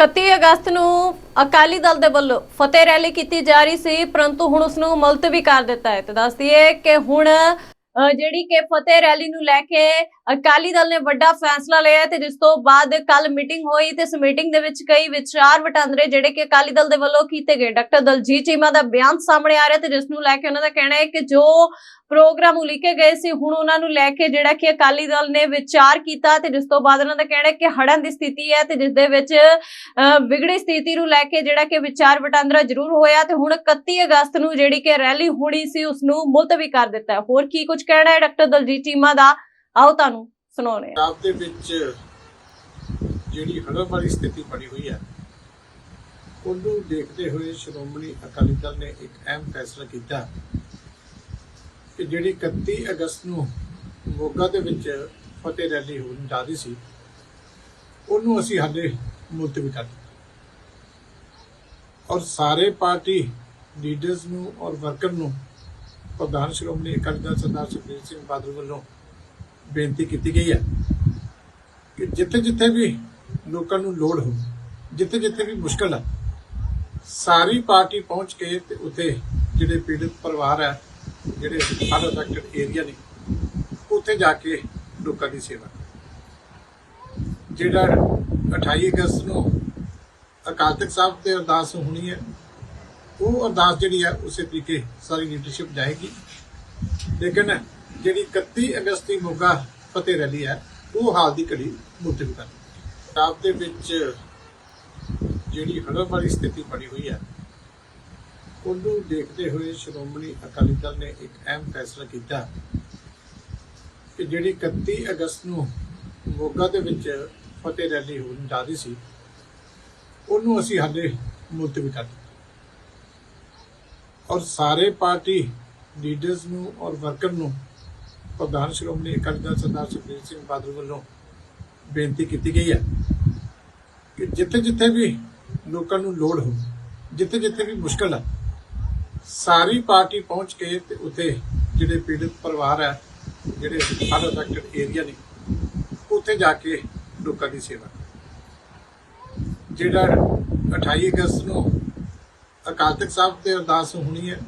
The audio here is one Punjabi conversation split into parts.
31 ਅਗਸਤ ਨੂੰ ਅਕਾਲੀ ਦਲ ਦੇ ਵੱਲੋਂ ਫਤਿਹ ਰੈਲੀ ਕੀਤੀ ਜਾ ਰਹੀ ਸੀ, ਪਰੰਤੂ ਹੁਣ ਉਸ ਨੂੰ ਮੁਲਤਵੀ ਕਰ ਦਿੱਤਾ ਹੈ। ਤੇ ਦੱਸ ਦਈਏ ਕਿ ਹੁਣ ਜਿਹੜੀ ਕਿ ਫਤਿਹ ਰੈਲੀ ਨੂੰ ਲੈ ਕੇ ਅਕਾਲੀ ਦਲ ਨੇ ਵੱਡਾ ਫੈਸਲਾ ਲਿਆ ਤੇ ਜਿਸ ਤੋਂ ਬਾਅਦ ਕੱਲ ਮੀਟਿੰਗ ਹੋਈ ਤੇ ਇਸ ਮੀਟਿੰਗ ਦੇ ਵਿੱਚ ਕਈ ਵਿਚਾਰ ਵਟਾਂਦਰੇ ਜਿਹੜੇ ਕਿ ਅਕਾਲੀ ਦਲ ਦੇ ਵੱਲੋਂ ਕੀਤੇ ਗਏ। ਡਾਕਟਰ ਦਲਜੀਤ ਚੀਮਾ ਦਾ ਬਿਆਨ ਸਾਹਮਣੇ ਆ ਰਿਹਾ ਤੇ ਜਿਸ ਨੂੰ ਲੈ ਕੇ ਉਹਨਾਂ ਦਾ ਕਹਿਣਾ ਹੈ ਕਿ ਜੋ ਪ੍ਰੋਗਰਾਮ ਉਲੀਕੇ ਗਏ ਸੀ ਹੁਣ ਉਹਨਾਂ ਨੂੰ ਲੈ ਕੇ ਜਿਹੜਾ ਕਿ ਅਕਾਲੀ ਦਲ ਨੇ ਵਿਚਾਰ ਕੀਤਾ ਤੇ ਜਿਸ ਤੋਂ ਬਾਅਦ ਉਹਨਾਂ ਦਾ ਕਹਿਣਾ ਹੈ ਕਿ ਹੜ੍ਹਾਂ ਦੀ ਸਥਿਤੀ ਹੈ ਤੇ ਜਿਸ ਦੇ ਵਿੱਚ ਅ, ਵਿਗੜੀ ਸਥਿਤੀ ਨੂੰ ਲੈ ਕੇ ਜਿਹੜਾ ਕਿ ਵਿਚਾਰ ਵਟਾਂਦਰਾ ਜ਼ਰੂਰ ਹੋਇਆ ਤੇ ਹੁਣ 31 ਅਗਸਤ ਨੂੰ ਜਿਹੜੀ ਕਿ ਰੈਲੀ ਹੋਣੀ ਸੀ ਉਸ ਨੂੰ ਮੁਲਤਵੀ ਕਰ ਦਿੱਤਾ ਹੋਰ ਕੀ ਕੁਝ ਕਹਿਣਾ ਹੈ ਡਾਕਟਰ ਦਲਜੀਤ ਚੀਮਾ ਦਾ? ਆਓ ਤੁਹਾਨੂੰ ਸੁਣਾਉਂਦੇ ਹਾਂ। ਪੰਜਾਬ ਦੇ ਵਿੱਚ ਜਿਹੜੀ ਹੜ੍ਹਾਂ ਵਾਲੀ ਸਥਿਤੀ ਬਣੀ ਹੋਈ ਹੈ, ਉਹਨੂੰ ਦੇਖਦੇ ਹੋਏ ਸ਼੍ਰੋਮਣੀ ਅਕਾਲੀ ਦਲ ਨੇ ਇੱਕ ਅਹਿਮ ਫੈਸਲਾ ਕੀਤਾ ਕਿ ਜਿਹੜੀ 31 ਅਗਸਤ ਨੂੰ ਮੋਗਾ ਦੇ ਵਿੱਚ ਫਤਿਹ ਰੈਲੀ ਹੋਣ ਜਾ ਰਹੀ ਸੀ, ਉਹਨੂੰ ਅਸੀਂ ਹਾਲੇ ਮੁਲਤਵੀ ਕਰ ਦਿੱਤਾ। ਔਰ ਸਾਰੇ ਪਾਰਟੀ ਲੀਡਰਸ ਨੂੰ ਔਰ ਵਰਕਰ ਨੂੰ ਪ੍ਰਧਾਨ ਸ਼੍ਰੋਮਣੀ ਅਕਾਲੀ ਦਲ ਸਰਦਾਰ ਸੁਖਬੀਰ ਸਿੰਘ ਬਾਦਲ ਵੱਲੋਂ ਬੇਨਤੀ ਕੀਤੀ ਗਈ ਹੈ ਕਿ ਜਿੱਥੇ ਜਿੱਥੇ ਵੀ ਲੋਕਾਂ ਨੂੰ ਲੋੜ ਹੋ ਜਿੱਥੇ ਜਿੱਥੇ ਵੀ ਮੁਸ਼ਕਲ ਹੈ ਸਾਰੀ ਪਾਰਟੀ ਪਹੁੰਚ ਕੇ ਤੇ ਉੱਥੇ ਜਿਹੜੇ ਪੀੜਤ ਪਰਿਵਾਰ ਹੈ ਜਿਹੜੇ ਹੜ੍ਹ ਅਫੈਕਟਡ ਏਰੀਆ ਨੇ, ਉੱਥੇ ਜਾ ਕੇ ਲੋਕਾਂ ਦੀ ਸੇਵਾ ਜਿਹੜਾ 28 ਅਗਸਤ ਨੂੰ ਅਕਾਲ ਤਖਤ ਸਾਹਿਬ ਤੇ ਅਰਦਾਸ ਹੋਣੀ ਹੈ ਉਹ ਅਰਦਾਸ ਜਿਹੜੀ ਹੈ ਉਸੇ ਤਰੀਕੇ ਸਾਰੀ ਲੀਡਰਸ਼ਿਪ ਜਾਏਗੀ। ਲੇਕਿਨ ਜਿਹੜੀ 31 ਅਗਸਤ ਦੀ ਮੋਗਾ ਫਤਿਹ ਰੈਲੀ ਹੈ ਉਹ ਹਾਲ ਦੀ ਘੜੀ ਮੁਲਤਵੀ ਕਰ ਪੰਜਾਬ ਦੇ ਵਿੱਚ ਜਿਹੜੀ ਹੜ੍ਹਾਂ ਵਾਲੀ ਸਥਿਤੀ ਬਣੀ ਹੋਈ ਹੈ ਉਹਨੂੰ ਦੇਖਦੇ ਹੋਏ ਸ਼੍ਰੋਮਣੀ ਅਕਾਲੀ ਦਲ ਨੇ ਇੱਕ ਅਹਿਮ ਫੈਸਲਾ ਕੀਤਾ ਕਿ ਜਿਹੜੀ 31 ਅਗਸਤ ਨੂੰ ਮੋਗਾ ਦੇ ਵਿੱਚ ਫਤਿਹ ਰੈਲੀ ਹੋਣ ਜਾ ਰਹੀ ਸੀ, ਉਹਨੂੰ ਅਸੀਂ ਹਾਲੇ ਮੁਲਤਵੀ ਕਰ ਦਿੱਤਾ। ਔਰ ਸਾਰੇ ਪਾਰਟੀ ਲੀਡਰਸ ਨੂੰ ਔਰ ਵਰਕਰ ਨੂੰ ਪ੍ਰਧਾਨ ਸ਼੍ਰੋਮਣੀ ਅਕਾਲੀ ਦਲ ਸਰਦਾਰ ਸੁਖਬੀਰ ਸਿੰਘ ਬਾਦਲ ਵੱਲੋਂ ਬੇਨਤੀ ਕੀਤੀ ਗਈ ਹੈ ਕਿ ਜਿੱਥੇ ਜਿੱਥੇ ਵੀ ਲੋਕਾਂ ਨੂੰ ਲੋੜ ਹੋ ਜਿੱਥੇ ਜਿੱਥੇ ਵੀ ਮੁਸ਼ਕਲ ਹੈ ਸਾਰੀ ਪਾਰਟੀ ਪਹੁੰਚ ਕੇ ਤੇ ਉੱਥੇ ਜਿਹੜੇ ਪੀੜਤ ਪਰਿਵਾਰ ਹੈ, ਜਿਹੜੇ ਹੜ੍ਹ ਅਫੈਕਟਡ ਏਰੀਆ ਨੇ, ਉੱਥੇ ਜਾ ਕੇ ਲੋਕਾਂ ਦੀ ਸੇਵਾ ਜਿਹੜਾ 28 ਅਗਸਤ ਨੂੰ ਅਕਾਲ ਤਖਤ ਸਾਹਿਬ ਤੇ ਅਰਦਾਸ ਹੋਣੀ ਹੈ।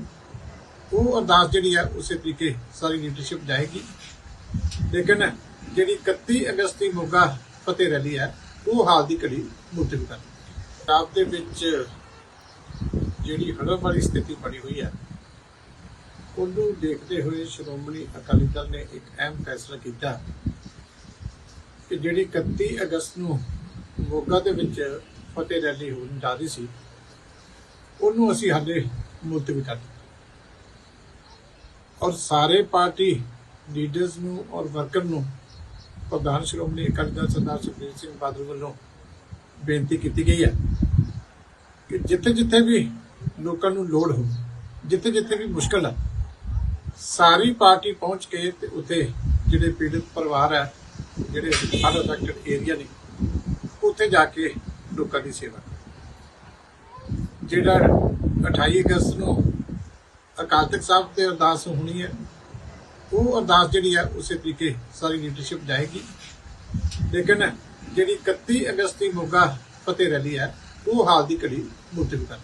ਉਹ ਅਰਦਾਸ ਜਿਹੜੀ ਹੈ ਉਸੇ ਤਰੀਕੇ ਸਾਰੀ ਲੀਡਰਸ਼ਿਪ ਜਾਏਗੀ। ਲੇਕਿਨ ਜਿਹੜੀ 31 ਅਗਸਤ ਦੀ ਮੋਗਾ ਫਤਿਹ ਰੈਲੀ ਹੈ, ਉਹ ਹਾਲ ਦੀ ਘੜੀ ਮੁਲਤਵੀ ਕਰ ਪੰਜਾਬ ਦੇ ਵਿੱਚ ਜਿਹੜੀ ਹੜ੍ਹਾਂ ਵਾਲੀ ਸਥਿਤੀ ਬਣੀ ਹੋਈ ਹੈ, ਉਹਨੂੰ ਦੇਖਦੇ ਹੋਏ ਸ਼੍ਰੋਮਣੀ ਅਕਾਲੀ ਦਲ ਨੇ ਇੱਕ ਅਹਿਮ ਫੈਸਲਾ ਕੀਤਾ ਕਿ ਜਿਹੜੀ 31 ਅਗਸਤ ਨੂੰ ਮੋਗਾ ਦੇ ਵਿੱਚ ਫਤਿਹ ਰੈਲੀ ਹੋਣ ਜਾ ਰਹੀ ਸੀ ਉਹਨੂੰ ਅਸੀਂ ਹਾਲੇ ਮੁਲਤਵੀ ਕਰ ਦਿੱਤਾ। ਔਰ ਸਾਰੇ ਪਾਰਟੀ ਲੀਡਰਸ ਨੂੰ ਔਰ ਵਰਕਰ ਨੂੰ ਪ੍ਰਧਾਨ ਸ਼੍ਰੋਮਣੀ ਅਕਾਲੀ ਦਲ ਸਰਦਾਰ ਸੁਖਬੀਰ ਸਿੰਘ ਬਾਦਲ ਵੱਲੋਂ ਬੇਨਤੀ ਕੀਤੀ ਗਈ ਹੈ ਕਿ ਜਿੱਥੇ ਜਿੱਥੇ ਵੀ ਲੋਕਾਂ ਨੂੰ ਲੋੜ ਹੋ ਜਿੱਥੇ ਜਿੱਥੇ ਵੀ ਮੁਸ਼ਕਲ ਹੈ ਸਾਰੀ ਪਾਰਟੀ ਪਹੁੰਚ ਕੇ ਤੇ ਉੱਥੇ ਜਿਹੜੇ ਪੀੜਤ ਪਰਿਵਾਰ ਹੈ, ਜਿਹੜੇ ਹੜ੍ਹ ਅਫੈਕਟਡ ਏਰੀਆ ਨੇ, ਉੱਥੇ ਜਾ ਕੇ ਲੋਕਾਂ ਦੀ ਸੇਵਾ ਜਿਹੜਾ 28 ਅਗਸਤ ਨੂੰ ਅਕਾਲ ਤਖਤ ਸਾਹਿਬ ਤੇ ਅਰਦਾਸ ਹੋਣੀ ਹੈ, ਉਹ ਅਰਦਾਸ ਜਿਹੜੀ ਹੈ ਉਸੇ ਤਰੀਕੇ ਸਾਰੀ ਲੀਡਰਸ਼ਿਪ ਜਾਏਗੀ। ਲੇਕਿਨ ਜਿਹੜੀ 31 ਅਗਸਤ ਦੀ ਮੋਗਾ ਫਤਿਹ ਰੈਲੀ ਹੈ, ਉਹ ਹਾਲ ਦੀ ਘੜੀ ਮੁਲਤਵੀ ਕਰ